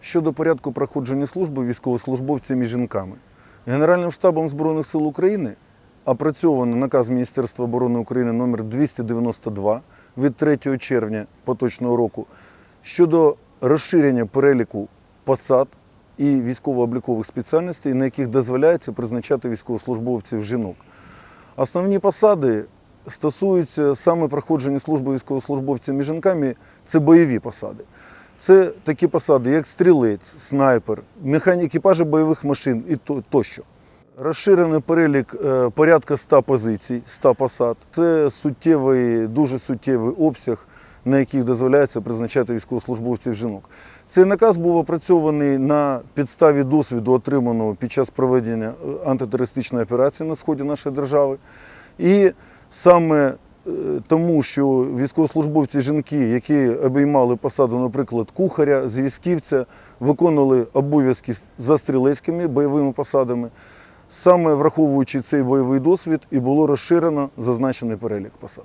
щодо порядку проходження служби військовослужбовцями і жінками. Генеральним штабом Збройних сил України опрацьовано наказ Міністерства оборони України номер 292 від 3 червня поточного року щодо розширення переліку посад і військово-облікових спеціальностей, на яких дозволяється призначати військовослужбовців жінок. Основні посади стосуються саме проходження служби військовослужбовцями і жінками, це бойові посади. Це такі посади, як стрілець, снайпер, механік екіпажі бойових машин і то- тощо. Розширений перелік е, порядка 100 позицій, 100 посад. Це суттєвий, дуже суттєвий обсяг, на яких дозволяється призначати військовослужбовців жінок. Цей наказ був опрацьований на підставі досвіду, отриманого під час проведення е, антитерористичної операції на сході нашої держави. І саме тому, що військовослужбовці жінки, які обіймали посаду, наприклад, кухаря, зв'язківця, виконували обов'язки за стрілецькими бойовими посадами. Саме враховуючи цей бойовий досвід, і було розширено зазначений перелік посад.